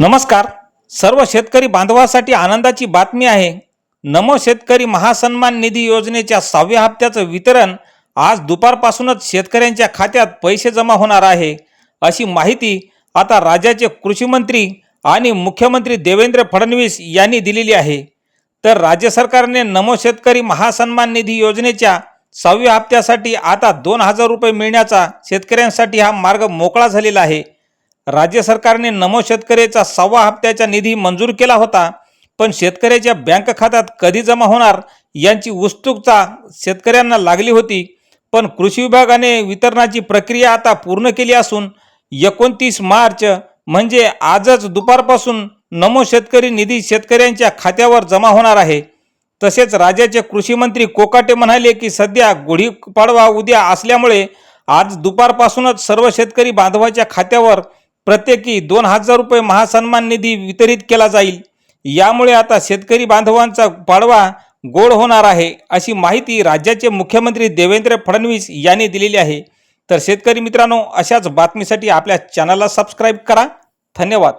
नमस्कार. सर्व शेतकरी बांधवासाठी आनंदाची बातमी आहे. नमो शेतकरी महासन्मान निधी योजनेच्या सहाव्या हप्त्याचं वितरण आज दुपारपासूनच शेतकऱ्यांच्या खात्यात पैसे जमा होणार आहे. अशी माहिती आता राज्याचे कृषीमंत्री आणि मुख्यमंत्री देवेंद्र फडणवीस यांनी दिलेली आहे. तर राज्य सरकारने नमो शेतकरी महासन्मान निधी योजनेच्या सहाव्या हप्त्यासाठी आता दोन हजार रुपये मिळण्याचा शेतकऱ्यांसाठी हा मार्ग मोकळा झालेला आहे. राज्य सरकारने नमो शेतकऱ्याचा सव्वा हप्त्याचा निधी मंजूर केला होता पण शेतकऱ्याच्या बँक खात्यात कधी जमा होणार यांची उत्सुकता शेतकऱ्यांना लागली होती. पण कृषी विभागाने वितरणाची प्रक्रिया आता पूर्ण केली असून एकोणतीस मार्च म्हणजे आजच दुपारपासून नमो शेतकरी निधी शेतकऱ्यांच्या खात्यावर जमा होणार आहे. तसेच राज्याचे कृषीमंत्री कोकाटे म्हणाले की सध्या गुढीपाडवा उद्या असल्यामुळे आज दुपारपासूनच सर्व शेतकरी बांधवाच्या खात्यावर प्रत्येकी दोन हजार रुपये महासन्मान निधी वितरित केला जाईल. यामुळे आता शेतकरी बांधवांचा पाडवा गोड होणार आहे अशी माहिती राज्याचे मुख्यमंत्री देवेंद्र फडणवीस यांनी दिलेली आहे. तर शेतकरी मित्रांनो अशाच बातमीसाठी आपल्या चॅनलला सबस्क्राईब करा. धन्यवाद.